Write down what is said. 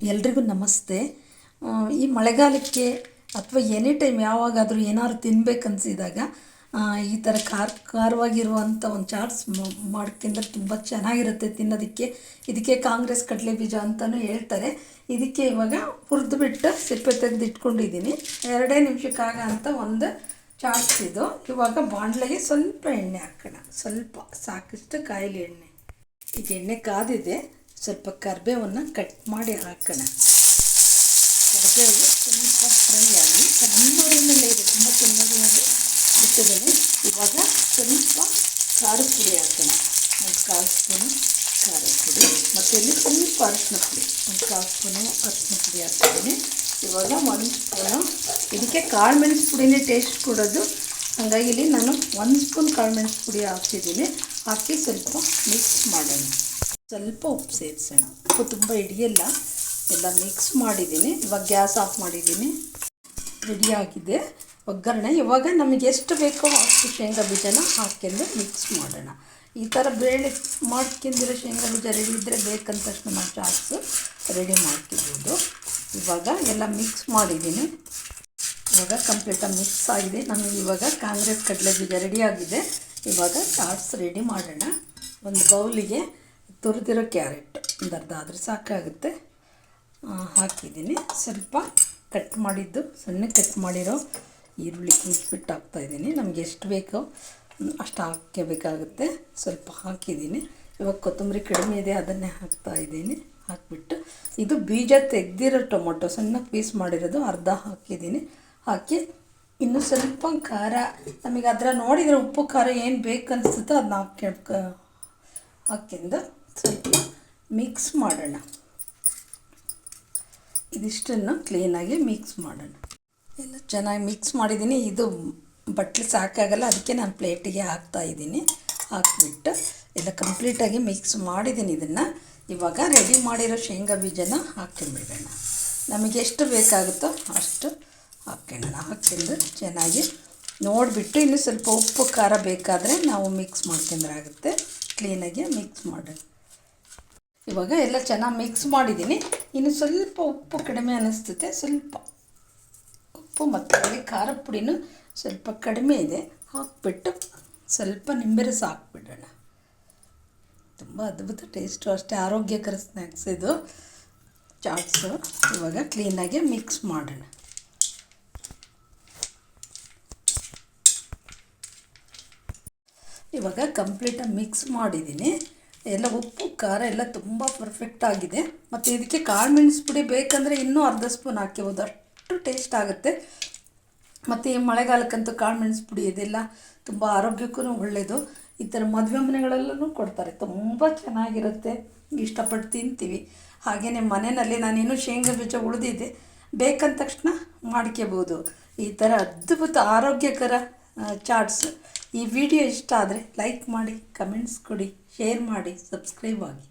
ಎಲ್ರಿಗೂ ನಮಸ್ತೆ. ಈ ಮಳೆಗಾಲಕ್ಕೆ ಅಥವಾ ಎನಿ ಟೈಮ್ ಯಾವಾಗಾದರೂ ಏನಾದ್ರು ತಿನ್ಬೇಕನ್ಸಿದಾಗ ಈ ಥರ ಖಾರ ಖಾರವಾಗಿರುವಂಥ ಒಂದು ಚಾಟ್ಸ್ ಮಾಡ್ಕೊಂಡ್ರೆ ತುಂಬ ಚೆನ್ನಾಗಿರುತ್ತೆ ತಿನ್ನೋದಕ್ಕೆ. ಇದಕ್ಕೆ ಕಾಂಗ್ರೆಸ್ ಕಡಲೆ ಬೀಜ ಅಂತಲೂ ಹೇಳ್ತಾರೆ. ಇದಕ್ಕೆ ಇವಾಗ ಹುರಿದ್ಬಿಟ್ಟು ಸಿಪ್ಪೆ ತೆಗೆದು ಇಟ್ಕೊಂಡಿದ್ದೀನಿ ಎರಡೇ ನಿಮಿಷಕ್ಕಾಗ ಅಂತ ಒಂದು ಚಾಟ್ಸ್ ಇದು. ಇವಾಗ ಬಾಣಲೆಗೆ ಸ್ವಲ್ಪ ಎಣ್ಣೆ ಹಾಕೋಣ. ಸ್ವಲ್ಪ ಸಾಕಷ್ಟು ಕಾಯಿಲೆ ಎಣ್ಣೆ. ಈಗ ಎಣ್ಣೆ ಕಾದಿದೆ. ಸ್ವಲ್ಪ ಕರ್ಬೇವನ್ನು ಕಟ್ ಮಾಡಿ ಹಾಕೋಣ. ಕರ್ಬೇವು ಸ್ವಲ್ಪ ಫ್ರೈ ಆಗಿ ಸಣ್ಣೂರಿನಲ್ಲೇ ಇದೆ, ತುಂಬ ಚೆನ್ನಾಗಿ ಬಿಟ್ಟಿದ್ದೇನೆ ಇವಾಗ ಸ್ವಲ್ಪ ಖಾರದ ಪುಡಿ ಹಾಕೋಣ. ಒಂದು ಕಾಲು ಸ್ಪೂನು ಖಾರದ ಪುಡಿ, ಮತ್ತು ಇಲ್ಲಿ ಸ್ವಲ್ಪ ಅರಶಿನ ಪುಡಿ. ಒಂದು ಕಾಲು ಸ್ಪೂನು ಅರಶಿನ ಪುಡಿ ಹಾಕ್ತಿದ್ದೀನಿ ಇವಾಗ ಒಂದು ಸ್ಪೂನು, ಇದಕ್ಕೆ ಕಾಳು ಮೆಣಸು ಪುಡಿನೇ ಟೇಸ್ಟ್ ಕೊಡೋದು. ಹಾಗಾಗಿ ಇಲ್ಲಿ ನಾನು ಒಂದು ಸ್ಪೂನ್ ಕಾಳು ಮೆಣಸು ಪುಡಿ ಹಾಕ್ತಿದ್ದೀನಿ. ಹಾಕಿ ಸ್ವಲ್ಪ ಮಿಕ್ಸ್ ಮಾಡೋಣ. ಸ್ವಲ್ಪ ಉಪ್ಪು ಸೇರಿಸೋಣ. ಉಪ್ಪು ತುಂಬ ಹಿಡಿಯಲ್ಲ, ಎಲ್ಲ ಮಿಕ್ಸ್ ಮಾಡಿದ್ದೀನಿ. ಇವಾಗ ಗ್ಯಾಸ್ ಆಫ್ ಮಾಡಿದ್ದೀನಿ. ರೆಡಿಯಾಗಿದೆ ಒಗ್ಗರಣೆ ಇವಾಗ ನಮಗೆ ಎಷ್ಟು ಬೇಕೋ ಅಷ್ಟು ಶೇಂಗಾ ಬೀಜನ ಹಾಕ್ಕೊಂಡು ಮಿಕ್ಸ್ ಮಾಡೋಣ. ಈ ಥರ ಬೇಳೆ ಮಾಡ್ಕೊಂಡಿರೋ ಶೇಂಗಾ ಬೀಜ ರೆಡಿ ಇದ್ದರೆ ಬೇಕಂದ ತಕ್ಷಣ ನಾವು ಚಾಟ್ಸು ರೆಡಿ ಮಾಡ್ಕೊಬೋದು. ಇವಾಗ ಎಲ್ಲ ಮಿಕ್ಸ್ ಮಾಡಿದ್ದೀನಿ. ಇವಾಗ ಕಂಪ್ಲೀಟಾಗಿ ಮಿಕ್ಸ್ ಆಗಿದೆ. ನಮಗೆ ಇವಾಗ ಕಾಂಗ್ರೆಸ್ ಕಡಲೆ ಬೀಜ ರೆಡಿಯಾಗಿದೆ ಇವಾಗ ಚಾಟ್ಸ್ ರೆಡಿ ಮಾಡೋಣ. ಒಂದು ಬೌಲಿಗೆ ತುರಿದಿರೋ ಕ್ಯಾರೆಟ್ ಒಂದು ಅರ್ಧ ಆದರೆ ಸಾಕಾಗುತ್ತೆ ಹಾಕಿದ್ದೀನಿ. ಸ್ವಲ್ಪ ಕಟ್ ಮಾಡಿದ್ದು ಸಣ್ಣ ಕಟ್ ಮಾಡಿರೋ ಈರುಳ್ಳಿ ಕುಂಚ್ಬಿಟ್ಟು ಹಾಕ್ತಾಯಿದ್ದೀನಿ ನಮಗೆ ಎಷ್ಟು ಬೇಕೋ ಅಷ್ಟು ಹಾಕಬೇಕಾಗುತ್ತೆ ಸ್ವಲ್ಪ ಹಾಕಿದ್ದೀನಿ. ಇವಾಗ ಕೊತ್ತಂಬರಿ ಕಡಿಮೆ ಇದೆ, ಅದನ್ನೇ ಹಾಕ್ತಾಯಿದ್ದೀನಿ ಹಾಕಿಬಿಟ್ಟು ಇದು ಬೀಜ ತೆಗೆದಿರೋ ಟೊಮೊಟೊ ಸಣ್ಣ ಪೀಸ್ ಮಾಡಿರೋದು ಅರ್ಧ ಹಾಕಿದ್ದೀನಿ. ಹಾಕಿ ಇನ್ನು ಸ್ವಲ್ಪ ಖಾರ, ನಮಗೆ ಅದರ ನೋಡಿದರೆ ಉಪ್ಪು ಖಾರ ಏನು ಬೇಕು ಅನಿಸುತ್ತೋ ಅದನ್ನ ಹಾಕಿ ಹಾಕಿಂದು ಸ್ವಲ್ಪ ಮಿಕ್ಸ್ ಮಾಡೋಣ. ಇದಿಷ್ಟನ್ನು ಕ್ಲೀನಾಗಿ ಮಿಕ್ಸ್ ಮಾಡೋಣ. ಎಲ್ಲ ಚೆನ್ನಾಗಿ ಮಿಕ್ಸ್ ಮಾಡಿದ್ದೀನಿ. ಇದು ಬಟ್ಲು ಸಾಕಾಗಲ್ಲ. ಅದಕ್ಕೆ ನಾನು ಪ್ಲೇಟಿಗೆ ಹಾಕ್ತಾ ಇದ್ದೀನಿ. ಹಾಕ್ಬಿಟ್ಟು ಎಲ್ಲ ಕಂಪ್ಲೀಟಾಗಿ ಮಿಕ್ಸ್ ಮಾಡಿದ್ದೀನಿ ಇದನ್ನು. ಇವಾಗ ರೆಡಿ ಮಾಡಿರೋ ಶೇಂಗಾ ಬೀಜನ ಹಾಕ್ಕೊಂಡ್ಬಿಡೋಣ ನಮಗೆ ಎಷ್ಟು ಬೇಕಾಗುತ್ತೋ ಅಷ್ಟು ಹಾಕ್ಕೊಳ್ಳೋಣ. ಹಾಕ್ಕೊಂಡು ಚೆನ್ನಾಗಿ ನೋಡಿಬಿಟ್ಟು ಇನ್ನು ಸ್ವಲ್ಪ ಉಪ್ಪು ಖಾರ ಬೇಕಾದರೆ ನಾವು ಮಿಕ್ಸ್ ಮಾಡ್ಕೊಂಡ್ರೆ ಆಗುತ್ತೆ. ಕ್ಲೀನಾಗಿ ಮಿಕ್ಸ್ ಮಾಡೋಣ. ಇವಾಗ ಎಲ್ಲ ಚೆನ್ನಾಗಿ ಮಿಕ್ಸ್ ಮಾಡಿದ್ದೀನಿ. ಇನ್ನು ಸ್ವಲ್ಪ ಉಪ್ಪು ಕಡಿಮೆ ಅನ್ನಿಸ್ತೈತೆ ಸ್ವಲ್ಪ ಉಪ್ಪು ಮತ್ತು ಖಾರ ಪುಡಿನೂ ಸ್ವಲ್ಪ ಕಡಿಮೆ ಇದೆ. ಹಾಕ್ಬಿಟ್ಟು ಸ್ವಲ್ಪ ನಿಂಬೆ ರಸ ಹಾಕ್ಬಿಡೋಣ. ತುಂಬ ಅದ್ಭುತ ಟೇಸ್ಟು ಅಷ್ಟೇ ಆರೋಗ್ಯಕರ ಸ್ನ್ಯಾಕ್ಸ್ ಇದು. ಚಾಟ್ಸು ಇವಾಗ ಕ್ಲೀನಾಗಿ ಮಿಕ್ಸ್ ಮಾಡೋಣ. ಇವಾಗ ಕಂಪ್ಲೀಟಾಗಿ ಮಿಕ್ಸ್ ಮಾಡಿದ್ದೀನಿ. ಎಲ್ಲ ಉಪ್ಪು, ಖಾರ ಎಲ್ಲ ತುಂಬ ಪರ್ಫೆಕ್ಟ್ ಆಗಿದೆ. ಮತ್ತು ಇದಕ್ಕೆ ಕಾಳು ಮೆಣಸು ಪುಡಿ ಬೇಕಂದರೆ ಇನ್ನೂ ಅರ್ಧ ಸ್ಪೂನ್ ಹಾಕಿಬೋದು ಅಷ್ಟು ಟೇಸ್ಟ್ ಆಗುತ್ತೆ. ಮತ್ತು ಈ ಮಳೆಗಾಲಕ್ಕಂತೂ ಕಾಳು ಮೆಣಸು ಪುಡಿ ಇದೆಲ್ಲ ತುಂಬ ಆರೋಗ್ಯಕ್ಕೂ ಒಳ್ಳೆಯದು ಈ ಥರ ಮದುವೆ ಮನೆಗಳಲ್ಲೂ ಕೊಡ್ತಾರೆ. ತುಂಬ ಚೆನ್ನಾಗಿರುತ್ತೆ. ಇಷ್ಟಪಟ್ಟು ತಿಂತೀವಿ. ಹಾಗೆಯೇ ಮನೆಯಲ್ಲಿ ನಾನೇನು ಶೇಂಗಾ ಬೀಜ ಉಳಿದಿದೆ. ಬೇಕಂದ ತಕ್ಷಣ ಮಾಡ್ಕೋಬೋದು ಈ ಥರ ಅದ್ಭುತ ಆರೋಗ್ಯಕರ ಚಾಟ್ಸ್. ಈ ವಿಡಿಯೋ ಇಷ್ಟ ಆದರೆ ಲೈಕ್ ಮಾಡಿ ಕಮೆಂಟ್ಸ್ ಕೊಡಿ ಶೇರ್ ಮಾಡಿ ಸಬ್ಸ್ಕ್ರೈಬ್ ಆಗಿ.